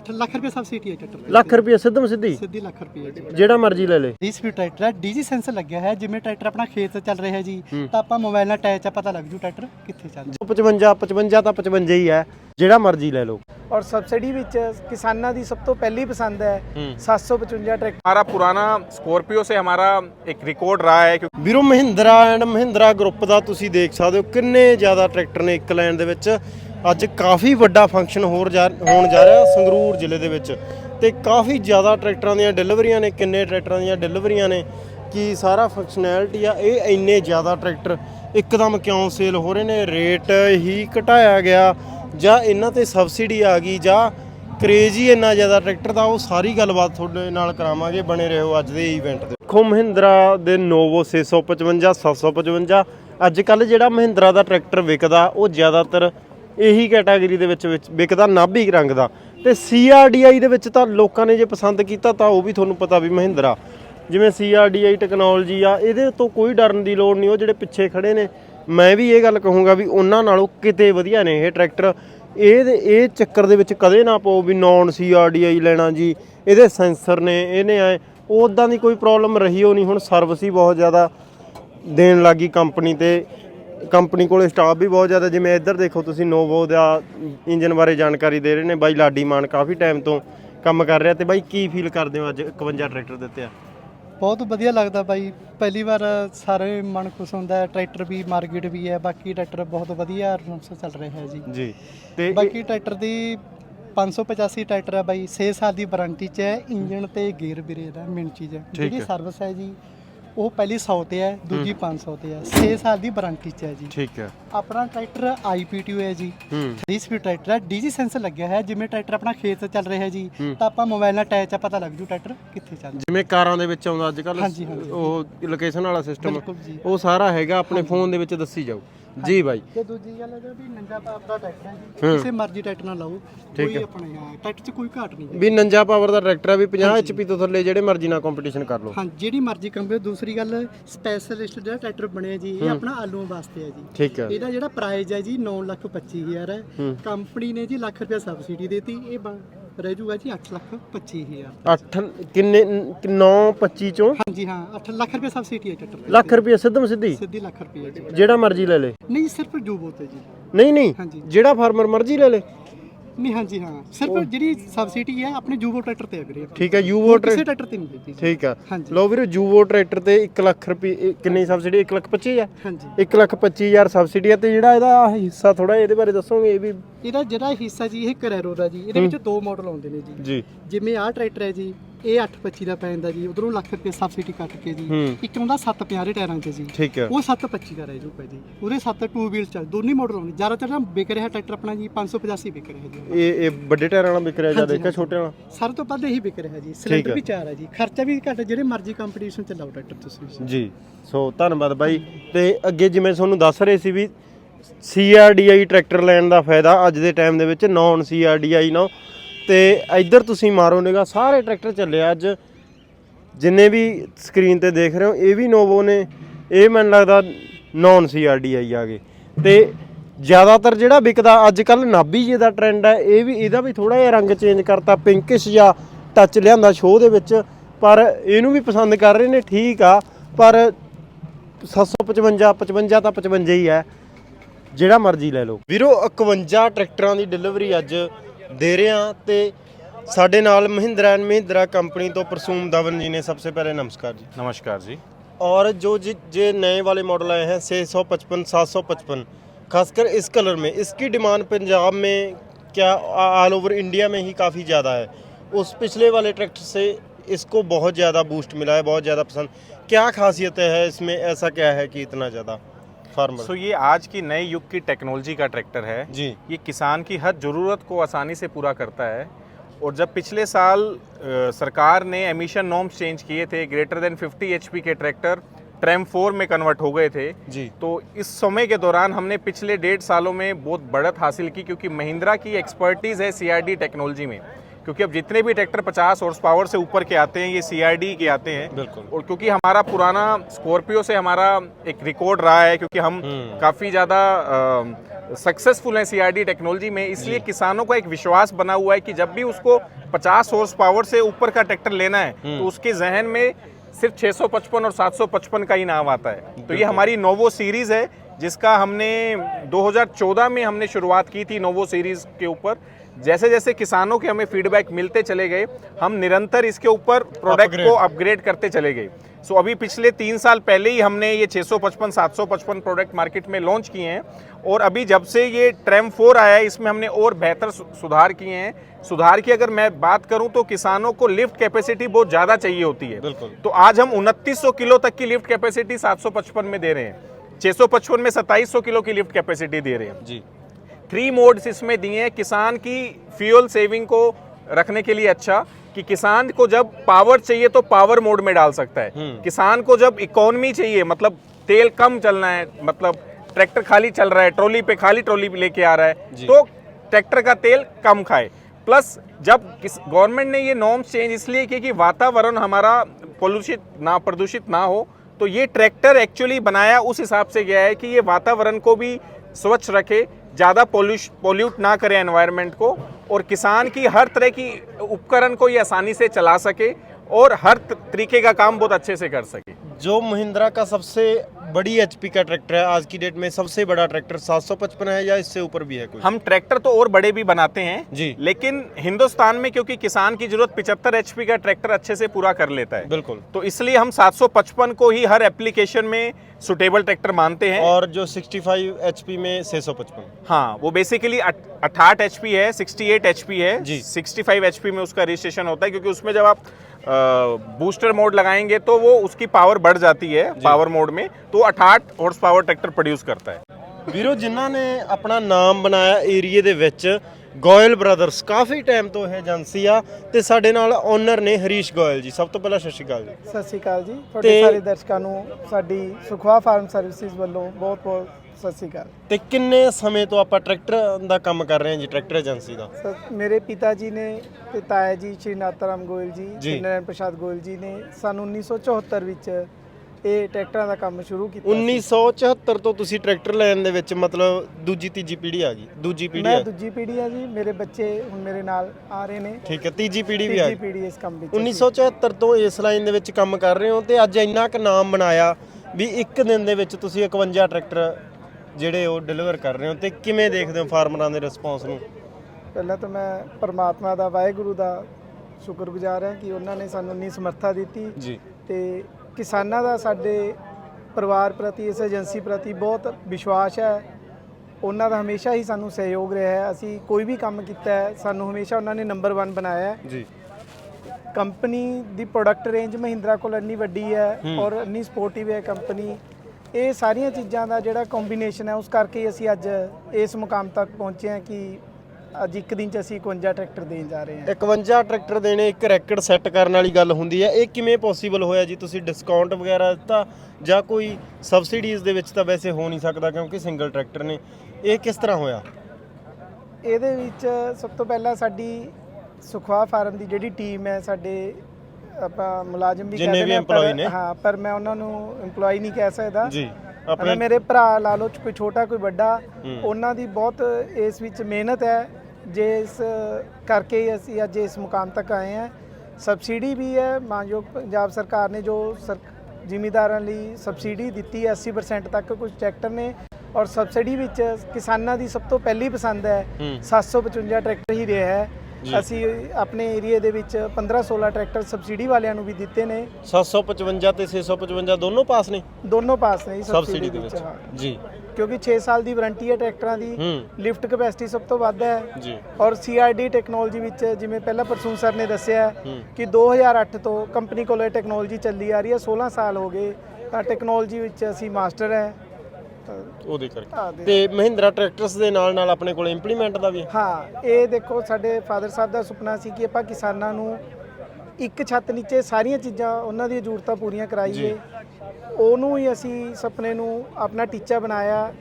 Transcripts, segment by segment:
8 ਲੱਖ ਰੁਪਏ ਸਬਸਿਡੀ ਹੈ ਟਰੈਕਟਰ ਤੇ। ਲੱਖ ਰੁਪਏ ਸਿੱਧਮ ਸਿੱਧੀ ਸਿੱਧੀ ਲੱਖ ਰੁਪਏ ਜੀ ਜਿਹੜਾ ਮਰਜ਼ੀ ਲੈ ਲੇ ਡੀਸਪੀ ਟਰੈਕਟਰ ਹੈ ਡੀਜੀ ਸੈਂਸਰ ਲੱਗਿਆ ਹੈ ਜਿਵੇਂ ਟਰੈਕਟਰ ਆਪਣਾ ਖੇਤ 'ਚ ਚੱਲ ਰਿਹਾ ਜੀ ਤਾਂ ਆਪਾਂ ਮੋਬਾਈਲ ਨਾਲ ਅਟੈਚ ਆ ਪਤਾ ਲੱਗ ਜੂ ਟਰੈਕਟਰ ਕਿੱਥੇ ਚੱਲ 55 55 ਤਾਂ 55 ਹੀ ਹੈ ਜਿਹੜਾ ਮਰਜ਼ੀ ਲੈ ਲਓ ਔਰ ਸਬਸਿਡੀ ਵਿੱਚ ਕਿਸਾਨਾਂ ਦੀ ਸਭ ਤੋਂ ਪਹਿਲੀ ਪਸੰਦ ਹੈ 755 ਟਰੈਕਟਰ हमारा पुराना स्कॉर्पियो से हमारा एक रिकॉर्ड रहा है क्योंकि ਵੀਰੋ ਮਹਿੰਦਰਾ ਐਂਡ ਮਹਿੰਦਰਾ ਗਰੁੱਪ ਦਾ ਤੁਸੀਂ ਦੇਖ ਸਕਦੇ ਹੋ ਕਿੰਨੇ ਜ਼ਿਆਦਾ ਟਰੈਕਟਰ ਨੇ ਇੱਕ ਲਾਈਨ ਦੇ ਵਿੱਚ ਅੱਜ ਕਾਫੀ ਵੱਡਾ ਫੰਕਸ਼ਨ ਹੋਰ ਜਾ ਹੋਣ ਜਾ ਰਿਹਾ ਸੰਗਰੂਰ ਜ਼ਿਲ੍ਹੇ ਦੇ ਵਿੱਚ। ਤੇ ਕਾਫੀ ਜ਼ਿਆਦਾ ਟਰੈਕਟਰਾਂ ਦੀਆਂ ਡਿਲੀਵਰੀਆਂ ਨੇ, ਕਿੰਨੇ ਟਰੈਕਟਰਾਂ ਦੀਆਂ ਡਿਲੀਵਰੀਆਂ ਨੇ, ਕੀ ਸਾਰਾ ਫੰਕਸ਼ਨੈਲਿਟੀ ਆ, ਇਹ ਇੰਨੇ ਜ਼ਿਆਦਾ ਟਰੈਕਟਰ ਇੱਕਦਮ ਕਿਉਂ ਸੇਲ ਹੋ ਰਹੇ ਨੇ? ਰੇਟ ਹੀ ਘਟਾਇਆ ਗਿਆ ਜਾਂ ਇਹਨਾਂ ਤੇ ਸਬਸਿਡੀ ਆ ਗਈ ਜਾਂ ਕਰੇਜ਼ ਹੀ ਇੰਨਾ ਜ਼ਿਆਦਾ ਟਰੈਕਟਰ ਦਾ, ਉਹ ਸਾਰੀ ਗੱਲਬਾਤ ਤੁਹਾਡੇ ਨਾਲ ਕਰਾਵਾਂਗੇ, ਬਣੇ ਰਹੋ ਅੱਜ ਦੇ ਇਵੈਂਟ ਤੇ ਦੇਖੋ ਮਹਿੰਦਰਾ ਦੇ ਨੋਵੋ 655 755 ਅੱਜ ਕੱਲ ਜਿਹੜਾ ਮਹਿੰਦਰਾ ਦਾ ਟਰੈਕਟਰ ਵਿਕਦਾ, ਉਹ ਜ਼ਿਆਦਾਤਰ ਇਹੀ ਕੈਟਾਗਰੀ ਦੇ ਵਿੱਚ ਵਿੱਚ ਵਿਕਦਾ ਨਾਭੀ ਰੰਗ ਦਾ। ਤੇ CRDI ਦੇ ਵਿੱਚ ਤਾਂ ਲੋਕਾਂ ਨੇ ਜੇ ਪਸੰਦ ਕੀਤਾ ਤਾਂ ਉਹ ਵੀ ਤੁਹਾਨੂੰ ਪਤਾ ਵੀ ਮਹਿੰਦਰਾ। ਜਿਵੇਂ CRDI ਟੈਕਨੋਲੋਜੀ ਆ, ਇਹਦੇ ਤੋਂ ਕੋਈ ਡਰਨ ਦੀ ਲੋੜ ਨਹੀਂ, ਉਹ ਜਿਹੜੇ ਪਿੱਛੇ ਖੜੇ ਨੇ। ਮੈਂ ਵੀ ਇਹ ਗੱਲ ਕਹੂੰਗਾ ਵੀ ਉਹਨਾਂ ਨਾਲੋਂ ਕਿਤੇ ਵਧੀਆ ਨੇ ਇਹ ਟਰੈਕਟਰ ਇਹ ਇਹ ਚੱਕਰ ਦੇ ਵਿੱਚ ਕਦੇ ਨਾ ਪਾਓ ਵੀ ਨੌਨ ਸੀਆਰਡੀਆਈ ਲੈਣਾ ਜੀ। ਇਹਦੇ ਸੈਂਸਰ ਨੇ, ਇਹਨੇ ਐ ਉਦਾਂ ਦੀ ਕੋਈ ਪ੍ਰੋਬਲਮ ਰਹੀ ਹੋ ਨਹੀਂ ਹੁਣ ਸਰਵਿਸ ਹੀ ਬਹੁਤ ਜ਼ਿਆਦਾ ਦੇਣ ਲੱਗੀ ਕੰਪਨੀ ਤੇ। ਕੰਪਨੀ ਕੋਲੇ ਸਟਾਫ ਵੀ ਬਹੁਤ ਜ਼ਿਆਦਾ ਜਿਵੇਂ ਇੱਧਰ ਦੇਖੋ ਤੁਸੀਂ ਨੋਵੋ ਦਾ ਇੰਜਨ ਬਾਰੇ ਜਾਣਕਾਰੀ ਦੇ ਰਹੇ ਨੇ ਬਾਈ ਲਾਡੀ ਮਾਨ ਕਾਫੀ ਟਾਈਮ ਤੋਂ ਕੰਮ ਕਰ ਰਿਹਾ ਤੇ ਬਾਈ ਕੀ ਫੀਲ ਕਰਦੇ ਹੋ ਅੱਜ 51 ਟਰੈਕਟਰ ਦਿੱਤੇ ਆ ਬਹੁਤ ਵਧੀਆ ਲੱਗਦਾ ਬਾਈ ਪਹਿਲੀ ਵਾਰ ਸਾਰੇ ਮਨ ਖੁਸ਼ ਹੁੰਦਾ ਟਰੈਕਟਰ ਵੀ ਮਾਰਕੀਟ ਵੀ ਹੈ ਬਾਕੀ ਟਰੈਕਟਰ ਬਹੁਤ ਵਧੀਆ ਰੂਮਸ ਚੱਲ ਰਿਹਾ ਹੈ ਜੀ ਜੀ ਤੇ ਬਾਕੀ ਟਰੈਕਟਰ ਦੀ 585 ਟਰੈਕਟਰ ਹੈ ਬਾਈ 6 ਸਾਲ ਦੀ ਵਾਰੰਟੀ ਚ ਹੈ ਇੰਜਨ ਤੇ ਗੇਅਰ ਵੀਰੇ ਦਾ ਮੇਨ ਚੀਜ਼ ਹੈ ਜਿਹੜੀ। ਸਰਵਿਸ ਹੈ ਜੀ ਉਹ ਪਹਿਲੀ 100 ਤੇ ਹੈ ਦੂਜੀ 500 ਤੇ ਹੈ। 6 ਸਾਲ ਦੀ ਵਾਰੰਟੀ ਚ ਹੈ ਜੀ। ਠੀਕ ਹੈ। ਆਪਣਾ ਟਰੈਕਟਰ IPTO ਹੈ ਜੀ। ਹੂੰ। 3 ਸਪੀਡ ਟਰੈਕਟਰ ਹੈ। ਡੀਜੀ ਸੈਂਸਰ ਲੱਗਿਆ ਹੈ। ਜਿਵੇਂ ਟਰੈਕਟਰ ਆਪਣਾ ਖੇਤ ਚੱਲ ਰਿਹਾ ਜੀ ਤਾਂ ਆਪਾਂ ਮੋਬਾਈਲ ਨਾਲ ਅਟੈਚ ਆ ਪਤਾ ਲੱਗ ਜੂ ਟਰੈਕਟਰ ਕਿੱਥੇ ਚੱਲ ਜਿਵੇਂ ਕਾਰਾਂ ਦੇ ਵਿੱਚ ਆਉਂਦਾ ਅੱਜ ਕੱਲ। ਉਹ ਲੋਕੇਸ਼ਨ ਵਾਲਾ ਸਿਸਟਮ ਉਹ ਸਾਰਾ ਹੈਗਾ ਆਪਣੇ ਫੋਨ ਦੇ ਵਿੱਚ ਦੱਸੀ ਜਾਓ ਜੀ ਬਾਈ। ਤੇ ਦੂਜੀ ਗੱਲ ਹੈ ਵੀ ਨੰਗਾ ਪਾਪ ਦਾ ਟਰੈਕਟਰ ਹੈ ਜੀ। ਕਿਸੇ ਮਰਜ਼ੀ ਟਰੈਕਟਰ ਨਾਲ ਲਾਓ ਕੋਈ ਆਪਣੇ ਟਰੈਕਟਰ 'ਚ ਕੋਈ ਘਾਟ ਨਹੀਂ। ਵੀ ਨੰਜਾ ਪਾਵਰ ਦਾ ਟਰੈਕਟਰ ਆ ਵੀ 50 HP ਤੋਂ ਥੱਲੇ ਜਿਹੜੇ ਮਰਜ਼ੀ ਨਾਲ ਕੰਪੀਟੀਸ਼ਨ ਕਰ ਲਓ। ਹਾਂ ਜਿਹੜੀ ਮਰਜ਼ੀ ਕੰਪਨੀ ਦੂਸਰੀ ਗੱਲ ਸਪੈਸ਼ਲਿਸਟ ਜਿਹੜਾ ਟਰੈਕਟਰ ਬਣਿਆ ਜੀ ਇਹ ਆਪਣਾ ਆਲੂਆਂ ਵਾਸਤੇ ਹੈ ਜੀ। ਠੀਕ ਹੈ। ਇਹਦਾ ਜਿਹੜਾ ਪ੍ਰਾਈਸ ਹੈ ਜੀ 9 ਲੱਖ 25 ਹਜ਼ਾਰ ਹੈ। ਕੰਪਨੀ ਨੇ ਜੀ ਲੱਖ ਰੁਪਏ ਸਬਸਿਡੀ ਦੇਤੀ ਇਹ ਰਹਿ ਜੂਗਾ ਜੀ 8 ਲੱਖ 25 ਹਜ਼ਾਰ। 8 ਕਿੰਨੇ 9 25 ਚੋਂ? ਹਾਂਜੀ ਹਾਂ 8 ਲੱਖ ਰੁਪਏ ਸਬਸਿਡੀ ਹੈ ਟਰੈਕਟਰ ਤੇ। ਲੱਖ ਰੁਪਏ ਸਿੱਧਮ ਸਿੱਧੀ? ਸਿੱਧੀ ਲੱਖ ਰੁਪਏ ਜੀ। ਜਿਹੜਾ ਮਰਜ਼ੀ ਲੈ ਲੇ। ਨਹੀਂ ਸਿਰਫ ਜੂਬੋ ਤੇ ਜੀ। ਨਹੀਂ ਨਹੀਂ। ਜਿਹੜਾ ਫਾਰਮਰ ਮਰਜ਼ੀ ਲੈ ਲੇ। ਨਹੀਂ ਹਾਂਜੀ ਹਾਂ। ਸਿਰਫ ਜਿਹੜੀ ਸਬਸਿਡੀ ਹੈ ਆਪਣੇ ਜੂਬੋ ਟਰੈਕਟਰ ਤੇ ਹੈ। ਵੀਰੇ ਠੀਕ ਹੈ ਯੂਵੋ ਕਿਸੇ ਟਰੈਕਟਰ ਤੇ ਨਹੀਂ ਦਿੱਤੀ। ਠੀਕ ਆ। ਹਾਂਜੀ। ਲਓ ਵੀਰੇ ਯੂਵੋ ਟਰੈਕਟਰ ਤੇ 1 ਲੱਖ ਰੁਪਏ ਕਿੰਨੀ ਸਬਸਿਡੀ 1 ਲੱਖ 25 ਆ ਹਾਂਜੀ। 1 ਲੱਖ 25 ਹਜ਼ਾਰ ਸਬਸਿਡੀ ਆ ਤੇ ਜਿਹੜਾ ਇਹਦਾ ਆਹ ਹਿੱਸਾ ਥੋੜਾ ਇਹਦੇ ਬਾਰੇ ਦੱਸੋਗੇ ਇਹ ਵੀ? ਇਹਦਾ ਜਿਹੜਾ ਹਿੱਸਾ ਜੀ ਇਹ ਕਰੈਰੋ ਦਾ ਜੀ। ਇਹਦੇ ਵਿੱਚ ਦੋ ਮਾਡਲ ਆਉਂਦੇ ਨੇ ਜੀ। ਜੀ। ਜਿਵੇਂ ਆਹ ਟਰੈਕਟਰ ਹੈ ਜੀ ਇਹ 825 ਦਾ ਪੈਂਦਾ ਜੀ ਉਧਰੋਂ ਲੱਖ ਰੁਪਏ ਸਬਸਿਡੀ ਕੱਟ ਕੇ ਜੀ। ਹੂੰ। ਇੱਕ ਆਉਂਦਾ 750 ਦੇ ਟਾਇਰਾਂ 'ਚ ਜੀ। ਠੀਕ ਹੈ। ਉਹ 725 ਦਾ ਰਹਿ ਜੂਗਾ ਜੀ। ਉਹਦੇ 7 ਟੂ ਵੀਲ ਚ ਦੋਨੇ ਮਾਡਲ ਆਉਂਦੇ ਜ਼ਿਆਦਾਤਰ ਨਾ ਵਿਕ ਰਿਹਾ ਟਰੈਕਟਰ ਆਪਣਾ ਜੀ 585 ਵਿਕ ਰਿਹਾ ਜੀ। ਇਹ ਇਹ ਵੱਡੇ ਟਾਇਰਾਂ ਵਾਲਾ ਵਿਕ ਰਿਹਾ ਜਾਂ ਹਾਂਜੀ, ਦੇਖਿਆ ਛੋਟੇ ਵਾਲਾ ਸਾਰੇ ਤੋਂ ਵੱਧ ਇਹੀ ਵਿਕ ਰਿਹਾ ਜੀ। ਸਿਲੰਡਰ ਵੀ ਚਾਰ ਹੈ ਜੀ। ਖਰਚਾ ਵੀ ਘੱਟ ਜਿਹੜੇ ਮਰਜ਼ੀ ਕੰਪੀਟੀਸ਼ਨ ਚ ਲਾਓ ਟਰੈਕਟਰ ਤੁਸੀਂ ਜੀ। ਸੋ ਧੰਨਵਾਦ ਬਾਈ। ਤੇ ਅੱਗੇ ਜਿਵੇਂ ਤੁਹਾਨੂੰ ਦੱਸ ਰਹੇ ਸੀ ਵੀ CRDI ਟਰੈਕਟਰ ਲੈਣ ਦਾ ਫਾਇਦਾ ਅੱਜ ਦੇ ਟਾਈਮ ਦੇ ਵਿੱਚ ਨੌਨ CRDI ਨਾ ਤੇ ਇੱਧਰ ਤੁਸੀਂ ਮਾਰੋ ਨਿਗਾ ਸਾਰੇ ਟਰੈਕਟਰ ਚੱਲੇ ਅੱਜ। ਜਿੰਨੇ ਵੀ ਸਕਰੀਨ ਤੇ ਦੇਖ ਰਹੇ ਹੋ, ਇਹ ਵੀ ਨੋਵੋ ਨੇ। ਇਹ ਮੈਨੂੰ ਲੱਗਦਾ ਨੌਨ ਆਈ ਆ ਗਏ। ਤੇ ਜ਼ਿਆਦਾਤਰ ਜਿਹੜਾ ਵਿਕਦਾ ਅੱਜ ਕੱਲ ਨਾਭੀ ਜੀ ਦਾ ਟ੍ਰੈਂਡ ਹੈ ਇਹ ਵੀ ਇਹਦਾ ਵੀ ਥੋੜਾ ਜਿਹਾ ਰੰਗ ਚੇਂਜ ਕਰਤਾ ਪਿੰਕਿਸ਼ ਜਾਂ ਟੱਚ ਲਿਆਂਦਾ ਸ਼ੋਅ ਦੇ ਵਿੱਚ। ਪਰ ਇਹਨੂੰ ਵੀ ਪਸੰਦ ਕਰ ਰਹੇ ਨੇ, ਠੀਕ ਆ, ਪਰ 755 55 ਤਾਂ 55 ਹੀ ਹੈ ਜਿਹੜਾ ਮਰਜ਼ੀ ਲੈ ਲਓ। ਵੀਰੋ 51 ਟਰੈਕਟਰਾਂ ਦੀ ਡਿਲੀਵਰੀ ਅੱਜ ਦੇ ਰਹੇ ਹਾਂ ਤੇ ਸਾਡੇ ਨਾਲ ਮਹਿੰਦਰਾ ਐਂਡ ਮਹਿੰਦਰਾ ਕੰਪਨੀ ਤੋਂ ਪ੍ਰਸੂਮ ਧਵਨ ਜੀ ਨੇ ਸਭ ਤੋਂ ਪਹਿਲੇ ਨਮਸਕਾਰ ਜੀ नमस्कार जी और जो जि- जे नए वाले मॉडल आए हैं 655 755 खासकर इस कलर में इसकी डिमांड पंजाब में क्या ऑल ओवर इंडिया में ही काफ़ी ज़्यादा है उस पिछले वाले ट्रैक्टर से इसको बहुत ज़्यादा बूस्ट मिला है बहुत ज़्यादा पसंद क्या खासियत है इसमें ऐसा क्या है कि इतना ज़्यादा फार्मर सो ये आज की नए युग की टेक्नोलॉजी का ट्रैक्टर है। जी। ये किसान की हर ज़रूरत को आसानी से पूरा करता है। और जब पिछले साल सरकार ने एमिशन नॉर्म्स चेंज किए थे ग्रेटर देन 50 एचपी के ट्रैक्टर ट्रैम फोर में कन्वर्ट हो गए थे जी। तो इस समय के दौरान हमने पिछले डेढ़ सालों में बहुत बढ़त हासिल की क्योंकि महिंद्रा की एक्सपर्टीज़ है सीआरडी टेक्नोलॉजी में। क्योंकि अब जितने भी ट्रैक्टर 50 हॉर्स पावर से ऊपर के आते हैं ये सीआरडी के आते हैं बिल्कुल। और क्योंकि हमारा पुराना स्कॉर्पियो से हमारा एक रिकॉर्ड रहा है क्योंकि हम काफ़ी ज़्यादा सक्सेसफुल हैं सीआरडी टेक्नोलॉजी में इसलिए किसानों का एक विश्वास बना हुआ है कि जब भी उसको 50 हॉर्स पावर से ऊपर का ट्रैक्टर लेना है तो उसके जहन में सिर्फ़ 655 और 755 का ही नाम आता है। तो ये हमारी नोवो सीरीज़ है जिसका हमने 2014 में हमने शुरुआत की थी नोवो सीरीज़ के ऊपर। जैसे जैसे किसानों के हमें फीडबैक मिलते चले गए हम निरंतर इसके ऊपर प्रोडक्ट को अपग्रेड करते चले गए। सो अभी पिछले तीन साल पहले ही हमने ये 655 755 प्रोडक्ट मार्केट में लॉन्च किए हैं। और अभी जब से ये ट्रैम फोर आया है इसमें हमने और बेहतर सुधार किए हैं। सुधार की अगर मैं बात करूँ तो किसानों को लिफ्ट कैपेसिटी बहुत ज़्यादा चाहिए होती है। बिल्कुल। तो आज हम 2900 किलो तक की लिफ्ट कैपेसिटी 755 में दे रहे हैं। 655 में 2700 किलो की लिफ्ट कैपेसिटी दे रहे हैं। ਜੀ थ्री मोड्स इसमें दिए हैं किसान की फ्यूल सेविंग को रखने के लिए अच्छा कि किसान को जब पावर चाहिए तो पावर मोड में डाल सकता है। किसान को जब इकोनॉमी चाहिए मतलब तेल कम चलना है मतलब ट्रैक्टर खाली चल रहा है ट्रॉली पे खाली ट्रॉली लेके आ रहा है तो ट्रैक्टर का तेल कम खाए। प्लस जब किस गवर्नमेंट ने ये नॉर्म्स चेंज इसलिए किए कि वातावरण हमारा पोल्यूशित ना प्रदूषित ना हो तो ये ट्रैक्टर एक्चुअली बनाया उस हिसाब से गया है कि ये वातावरण को भी स्वच्छ रखे, ज़्यादा पोल्यूश पोल्यूट ना करे एनवायरनमेंट को और किसान की हर तरह की उपकरण को ये आसानी से चला सके और हर तरीके का काम बहुत अच्छे से कर सके। जो महिंद्रा का सबसे बड़ी एचपी का ट्रैक्टर है आज की डेट में सबसे बड़ा ट्रैक्टर 755 है या इससे ऊपर भी है कोई? हम ट्रैक्टर तो और बड़े भी बनाते हैं जी। लेकिन हिंदुस्तान में क्योंकि किसान की ज़रूरत 75 एचपी का ट्रैक्टर अच्छे से पूरा कर लेता है। बिल्कुल। तो इसलिए हम 755 को ही हर एप्लीकेशन में सुटेबल ट्रैक्टर मानते हैं। और जो 65 एचपी में 655 हाँ वो बेसिकली अठाठ एच है 68 एच है जी। 65 एच में उसका रजिस्ट्रेशन होता है क्योंकि उसमें जब आप बूस्टर मोड लगाएंगे तो वो उसकी पावर बढ़ जाती है पावर मोड में तो अठाठ हॉर्स पावर ट्रैक्टर प्रोड्यूस करता है ਵੀਰੋ ਜਿਨ੍ਹਾਂ ਨੇ ਆਪਣਾ ਨਾਮ ਬਣਾਇਆ ਏਰੀਏ ਦੇ ਵਿੱਚ ਗੋਇਲ ਬ੍ਰਦਰਸ ਕਾਫੀ ਟਾਈਮ ਤੋਂ ਇਹ ਏਜੰਸੀ ਆ ਤੇ ਸਾਡੇ ਨਾਲ ਓਨਰ ਨੇ ਹਰੀਸ਼ ਗੋਇਲ ਜੀ ਸਭ ਤੋਂ ਪਹਿਲਾਂ ਸਤਿ ਸ਼੍ਰੀ ਅਕਾਲ ਜੀ ਸਤਿ ਸ਼੍ਰੀ ਅਕਾਲ ਜੀ ਤੁਹਾਡੇ ਤੇ- ਸਾਰੇ ਦਰਸ਼ਕਾਂ ਨੂੰ ਸਾਡੀ ਸੁਖਵਾ ਫਾਰਮ ਸਰਵਿਸਿਜ਼ ਵੱਲੋਂ ਬਹੁਤ ਬਹੁਤ ਸਤਿ ਸ਼੍ਰੀ ਅਕਾਲ। ਤੇ ਕਿੰਨੇ ਸਮੇਂ ਤੋਂ ਆਪਾਂ ਟਰੈਕਟਰ ਦਾ ਕੰਮ ਕਰ ਰਹੇ ਹਾਂ ਜੀ ਟਰੈਕਟਰ ਏਜੰਸੀ ਦਾ? ਸਰ ਮੇਰੇ ਪਿਤਾ ਜੀ ਨੇ ਤੇ ਤਾਇਆ ਜੀ ਸ਼੍ਰੀ ਨਾਤਾਰਾਮ ਗੋਇਲ ਜੀ ਨਰੈਣ ਪ੍ਰਸਾਦ ਗੋਇਲ ਜੀ ਨੇ ਸਨ 1974 ਵਿੱਚ ਇਹ ਟਰੈਕਟਰਾਂ ਦਾ ਕੰਮ ਸ਼ੁਰੂ ਕੀਤਾ ਸੀ। 1974 ਤੋਂ ਤੁਸੀਂ ਟਰੈਕਟਰ ਲੈਣ ਦੇ ਵਿੱਚ ਮਤਲਬ ਦੂਜੀ ਤੀਜੀ ਪੀੜ੍ਹੀ ਆ ਗਈ ਦੂਜੀ ਪੀੜ੍ਹੀ ਮੈਂ ਦੂਜੀ ਪੀੜ੍ਹੀ ਆ ਜੀ ਮੇਰੇ ਬੱਚੇ ਹੁਣ ਮੇਰੇ ਨਾਲ ਆ ਰਹੇ ਨੇ। ਠੀਕ ਹੈ ਤੀਜੀ ਪੀੜ੍ਹੀ ਵੀ ਆ ਤੀਜੀ ਗਈ। ਪੀੜ੍ਹੀ ਇਸ ਕੰਮ ਵਿੱਚ 1974 ਤੋਂ ਇਸ ਲਾਈਨ ਦੇ ਵਿੱਚ ਕੰਮ ਕਰ ਰਹੇ ਹੋ ਤੇ ਅੱਜ ਇੰਨਾ ਕੁ ਨਾਮ ਬਣਾਇਆ ਵੀ ਇੱਕ ਦਿਨ ਦੇ ਵਿੱਚ ਤੁਸੀਂ 51 ਟਰੈਕਟਰ ਜਿਹੜੇ ਉਹ ਡਿਲੀਵਰ ਕਰ ਰਹੇ ਹੋ ਤੇ ਕਿਵੇਂ ਦੇਖਦੇ ਹੋ ਫਾਰਮਰਾਂ ਦੇ ਰਿਸਪੌਂਸ ਨੂੰ? ਪਹਿਲਾਂ ਤਾਂ ਮੈਂ ਪਰਮਾਤਮਾ ਦਾ ਵਾਹਿਗੁਰੂ ਦਾ ਸ਼ੁਕਰਗੁਜ਼ਾਰ ਹਾਂ ਕਿ ਉਹਨਾਂ ਨੇ ਸਾਨੂੰ ਇੰਨੀ ਸਮਰੱਥਾ ਦਿੱਤੀ ਜੀ। ਤੇ ਕਿਸਾਨਾਂ ਦਾ ਸਾਡੇ ਪਰਿਵਾਰ ਪ੍ਰਤੀ ਇਸ ਏਜੰਸੀ ਪ੍ਰਤੀ ਬਹੁਤ ਵਿਸ਼ਵਾਸ ਹੈ। ਉਹਨਾਂ ਦਾ ਹਮੇਸ਼ਾ ਹੀ ਸਾਨੂੰ ਸਹਿਯੋਗ ਰਿਹਾ ਹੈ। ਅਸੀਂ ਕੋਈ ਵੀ ਕੰਮ ਕੀਤਾ ਹੈ ਸਾਨੂੰ ਹਮੇਸ਼ਾ ਉਹਨਾਂ ਨੇ ਨੰਬਰ 1 ਬਣਾਇਆ ਹੈ। ਜੀ। ਕੰਪਨੀ ਦੀ ਪ੍ਰੋਡਕਟ ਰੇਂਜ ਮਹਿੰਦਰਾ ਕੋਲ ਇੰਨੀ ਵੱਡੀ ਹੈ। ਔਰ ਇੰਨੀ ਸਪੋਰਟਿਵ ਹੈ ਕੰਪਨੀ। ਇਹ ਸਾਰੀਆਂ ਚੀਜ਼ਾਂ ਦਾ ਜਿਹੜਾ ਕੰਬੀਨੇਸ਼ਨ ਹੈ ਉਸ ਕਰਕੇ ਅਸੀਂ ਅੱਜ ਇਸ ਮੁਕਾਮ ਤੱਕ ਪਹੁੰਚੇ ਹਾਂ ਕਿ ਅੱਜ ਇੱਕ ਦਿਨ ਚ ਅਸੀਂ 51 ਟਰੈਕਟਰ ਦੇਣ ਜਾ ਰਹੇ ਹਾਂ। 51 ਟਰੈਕਟਰ ਦੇਣੇ ਇੱਕ ਰੈਕਡ ਸੈੱਟ ਕਰਨ ਵਾਲੀ ਗੱਲ ਹੁੰਦੀ ਹੈ। ਇਹ ਕਿਵੇਂ ਪੋਸੀਬਲ ਹੋਇਆ ਜੀ? ਤੁਸੀਂ ਡਿਸਕਾਊਂਟ ਵਗੈਰਾ ਦਿੱਤਾ ਜਾਂ ਕੋਈ ਸਬਸਿਡੀਜ਼ ਦੇ ਵਿੱਚ ਤਾਂ ਵੈਸੇ ਹੋ ਨਹੀਂ ਸਕਦਾ ਕਿਉਂਕਿ ਸਿੰਗਲ ਟਰੈਕਟਰ ਨੇ। ਇਹ ਕਿਸ ਤਰ੍ਹਾਂ ਹੋਇਆ? ਇਹਦੇ ਵਿੱਚ ਸਭ ਤੋਂ ਪਹਿਲਾਂ ਸਾਡੀ ਸੁਖਵਾ ਫਾਰਮ ਦੀ ਜਿਹੜੀ ਟੀਮ ਹੈ ਸਾਡੇ ਆਪਾਂ ਮੁਲਾਜ਼ਮ ਵੀ ਜਿੰਨੇ ਕਹਿੰਦੇ ਨੇ ਪਰ। ਹਾਂ ਪਰ ਮੈਂ ਉਹਨਾਂ ਨੂੰ EMPLOYE ਨਹੀਂ ਕਹਿ ਸਕਦਾ ਜੀ ਆਪਣੇ ਆਪਣੇ ਮੇਰੇ ਭਰਾ ਲਾ ਲਓ ਕੋਈ ਛੋਟਾ ਕੋਈ ਵੱਡਾ ਹੂੰ। ਉਹਨਾਂ ਦੀ ਬਹੁਤ ਇਸ ਵਿੱਚ ਮਿਹਨਤ ਹੈ ਜੇ ਇਸ ਕਰਕੇ ਹੀ ਅਸੀਂ ਅੱਜ ਇਸ ਮੁਕਾਮ ਤੱਕ ਆਏ ਹਾਂ ਸਬਸਿਡੀ ਵੀ ਹੈ ਮਾਨਯੋਗ ਪੰਜਾਬ ਸਰਕਾਰ ਨੇ ਜੋ ਸਰ ਜ਼ਿਮੀਦਾਰਾਂ ਲਈ ਸਬਸਿਡੀ ਦਿੱਤੀ ਹੈ 80% ਤੱਕ ਕੁਝ ਟਰੈਕਟਰ ਨੇ ਔਰ ਸਬਸਿਡੀ ਵਿੱਚ ਕਿਸਾਨਾਂ ਦੀ ਸਭ ਤੋਂ ਪਹਿਲੀ ਪਸੰਦ ਹੈ ਹੂੰ। 755 ਟਰੈਕਟਰ ਹੀ ਰਿਹਾ ਹੈ। ਅਸੀਂ ਆਪਣੇ ਏਰੀਆ ਦੇ ਵਿੱਚ 15 16 ਟਰੈਕਟਰ ਸਬਸਿਡੀ ਵਾਲਿਆਂ ਨੂੰ ਵੀ ਦਿੱਤੇ ਨੇ। 755 ਤੇ 655 ਦੋਨੋਂ ਪਾਸ ਨੇ? ਦੋਨੋਂ ਪਾਸ ਨੇ ਸਬਸਿਡੀ ਦੇ ਵਿੱਚ ਜੀ। ਕਿਉਂਕਿ 6 ਸਾਲ ਦੀ ਵਾਰੰਟੀ ਹੈ ਟਰੈਕਟਰਾਂ ਦੀ। ਲਿਫਟ ਕਪੈਸਿਟੀ ਸਭ ਤੋਂ ਵੱਧ ਹੈ। ਜੀ। ਔਰ ਸੀਆਰਡੀ ਟੈਕਨੋਲੋਜੀ ਵਿੱਚ ਜਿਵੇਂ ਪਹਿਲਾਂ ਪ੍ਰਸੂਨ ਸਰ ਨੇ ਦੱਸਿਆ ਕਿ 2008 ਤੋਂ ਕੰਪਨੀ ਕੋਲ ਇਹ ਟੈਕਨੋਲੋਜੀ ਚੱਲੀ ਆ ਰਹੀ ਹੈ 16 ਸਾਲ ਹੋ ਗਏ। ਤਾਂ ਟੈਕਨੋਲੋਜੀ ਵਿੱਚ ਅਸੀਂ ਮਾਸਟਰ ਹੈ। ਉਹਦੇ ਕਰਕੇ। ਦੇ- ਤੇ ਮਹਿੰਦਰਾ ਟਰੈਕਟਰਸ ਦੇ ਨਾਲ ਨਾਲ ਆਪਣੇ ਕੋਲ ਇੰਪਲੀਮੈਂਟ ਦਾ ਵੀ? ਹੈ? ਹਾਂ ਇਹ ਦੇਖੋ ਸਾਡੇ ਫਾਦਰ ਸਾਹਿਬ ਦਾ ਸੁਪਨਾ ਸੀ ਕਿ ਆਪਾਂ ਕਿਸਾਨਾਂ ਨੂੰ ਇੱਕ ਛੱਤ ਨੀਚੇ ਸਾਰੀਆਂ ਚੀਜ਼ਾਂ ਉਹਨਾਂ ਦੀਆਂ ਜ਼ਰੂਰਤਾਂ ਪੂਰੀਆਂ ਕਰਾਈਏ ਉਹਨੂੰ ਹੀ ਅਸੀਂ ਸੁਪਨੇ ਨੂੰ ਆਪਣਾ ਟੀਚਾ ਬਣਾਇਆ।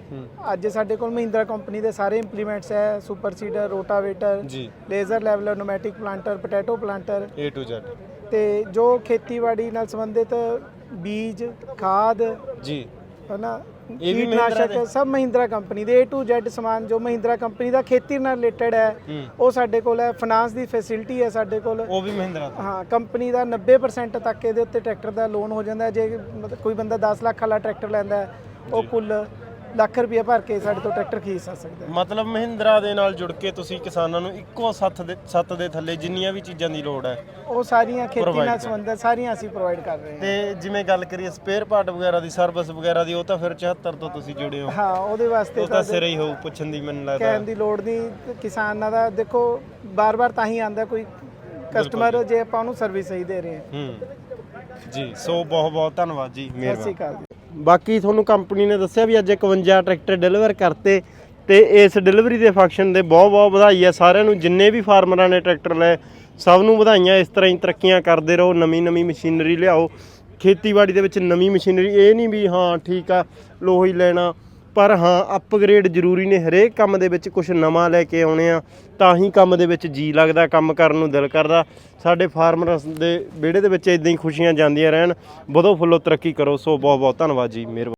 ਅੱਜ ਸਾਡੇ ਕੋਲ ਮਹਿੰਦਰਾ ਕੰਪਨੀ ਦੇ ਸਾਰੇ ਇੰਪਲੀਮੈਂਟਸ ਹੈ ਸੁਪਰ ਸੀਡਰ ਰੋਟਾਵੇਟਰ ਜੀ। Laser leveller pneumatic planter potato planter A to Z ਤੇ ਜੋ ਖੇਤੀਬਾੜੀ ਨਾਲ ਸੰਬੰਧਿਤ ਬੀਜ ਖਾਦ ਜੀ। ਹਨਾ ਇਹ ਵੀ ਕੀਟਨਾਸ਼ਕ ਸਭ ਮਹਿੰਦਰਾ ਕੰਪਨੀ ਦੇ A to Z ਸਮਾਨ ਜੋ ਮਹਿੰਦਰਾ ਕੰਪਨੀ ਦਾ ਖੇਤੀ ਨਾਲ ਰਿਲੇਟਡ ਹੈ ਉਹ ਸਾਡੇ ਕੋਲ ਹੈ ਫਾਈਨਾਂਸ ਦੀ ਫੈਸਿਲਿਟੀ ਹੈ ਸਾਡੇ ਕੋਲ। ਉਹ ਵੀ ਮਹਿੰਦਰਾ ਤੋਂ। ਹਾਂ ਕੰਪਨੀ ਦਾ 90% ਤੱਕ ਇਹਦੇ ਉੱਤੇ ਟਰੈਕਟਰ ਦਾ ਲੋਨ ਹੋ ਜਾਂਦਾ। ਜੇ ਕੋਈ ਬੰਦਾ 10 ਲੱਖ ਵਾਲਾ ਟਰੈਕਟਰ ਲੈਂਦਾ ਉਹ ਕੁੱਲ ਲੱਖ ਰੁਪਏ ਭਰ ਕੇ ਸਾਡੇ ਤੋਂ ਟਰੈਕਟਰ ਖਰੀਦ ਸਕਦਾ ਹੈ ਮਤਲਬ ਮਹਿੰਦਰਾ ਦੇ ਨਾਲ ਜੁੜ ਕੇ ਤੁਸੀਂ ਕਿਸਾਨਾਂ ਨੂੰ ਇੱਕੋ ਸੱਤ ਦੇ ਸੱਤ ਦੇ ਥੱਲੇ ਜਿੰਨੀਆਂ ਵੀ ਚੀਜ਼ਾਂ ਦੀ ਲੋੜ ਹੈ ਉਹ ਸਾਰੀਆਂ ਖੇਤੀ Provide ਨਾਲ ਕਰ- ਸੰਬੰਧਿਤ ਸਾਰੀਆਂ ਅਸੀਂ ਪ੍ਰੋਵਾਈਡ ਕਰ ਰਹੇ ਹਾਂ। ਤੇ ਜਿਵੇਂ ਗੱਲ ਕਰੀਏ ਸਪੇਅਰ ਪਾਰਟ ਵਗੈਰਾ ਦੀ ਸਰਵਿਸ ਵਗੈਰਾ ਦੀ ਉਹ ਤਾਂ ਫਿਰ 74 ਤੋਂ ਤੁਸੀਂ ਜੁੜੇ ਹੋ। ਹਾਂ ਉਹਦੇ ਵਾਸਤੇ ਉਹ ਤਾਂ ਸਿਰੇ ਹੀ ਹੋਊ ਪੁੱਛਣ ਦੀ ਮੈਨੂੰ ਲੱਗਦਾ। ਕਹਿਣ ਦੀ ਲੋੜ ਨਹੀਂ ਤੇ ਕਿਸਾਨਾਂ ਦਾ ਦੇਖੋ ਬਾਰ-ਬਾਰ ਤਾਂ ਹੀ ਆਂਦਾ ਕੋਈ ਕਸਟਮਰ ਜੇ। ਆਪਾਂ ਉਹਨੂੰ ਸਰਵਿਸ ਸਹੀ ਦੇ ਰਹੇ ਹਾਂ। ਹੂੰ। ਜੀ ਸੋ ਬਹੁਤ ਬਹੁਤ ਧੰਨਵਾਦ ਜੀ ਸਤਿ ਸ਼੍ਰੀ ਮਿਹਰਬਾਨੀ। ਅਕਾਲ ਜੀ। ਬਾਕੀ ਤੁਹਾਨੂੰ ਕੰਪਨੀ ਨੇ ਦੱਸਿਆ ਵੀ ਅੱਜ 51 ਟਰੈਕਟਰ ਡਿਲੀਵਰ ਕਰਤੇ ਤੇ ਇਸ ਡਿਲੀਵਰੀ ਦੇ ਫੰਕਸ਼ਨ ਦੇ ਬਹੁਤ ਬਹੁਤ ਵਧਾਈ ਹੈ। ਸਾਰਿਆਂ ਨੂੰ ਜਿੰਨੇ ਵੀ ਫਾਰਮਰਾਂ ਨੇ ਟਰੈਕਟਰ ਲਏ, ਸਭ ਨੂੰ ਵਧਾਈਆਂ। ਇਸ ਤਰ੍ਹਾਂ ਹੀ ਤਰੱਕੀਆਂ ਕਰਦੇ ਰਹੋ, ਨਵੀਂ ਨਵੀਂ ਮਸ਼ੀਨਰੀ ਲਿਆਓ। ਖੇਤੀਬਾੜੀ ਦੇ ਵਿੱਚ ਨਵੀਂ ਮਸ਼ੀਨਰੀ, ਇਹ ਨਹੀਂ ਵੀ ਹਾਂ ਠੀਕ ਆ, ਲੋਹੀ ਲੈਣਾ, ਪਰ ਹਾਂ ਅਪਗ੍ਰੇਡ ਜ਼ਰੂਰੀ ਨੇ। ਹਰੇਕ ਕੰਮ ਦੇ ਵਿੱਚ ਕੁਝ ਨਵਾਂ ਲੈ ਕੇ ਆਉਣੇ ਆ। ਤਾਂ ਹੀ ਕੰਮ ਦੇ ਵਿੱਚ ਜੀ ਲੱਗਦਾ, ਕੰਮ ਕਰਨ ਨੂੰ ਦਿਲ ਕਰਦਾ। ਸਾਡੇ ਫਾਰਮਰਸ ਦੇ ਵਿਹੜੇ ਦੇ ਵਿੱਚ ਇਦਾਂ ਹੀ ਖੁਸ਼ੀਆਂ ਜਾਂਦੀਆਂ ਰਹਿਣ। ਵਧੋ ਫੁੱਲੋ ਤਰੱਕੀ ਕਰੋ। ਸੋ ਬਹੁਤ ਬਹੁਤ ਧੰਨਵਾਦ ਜੀ। ਮਿਹਰਬਾਨੀ।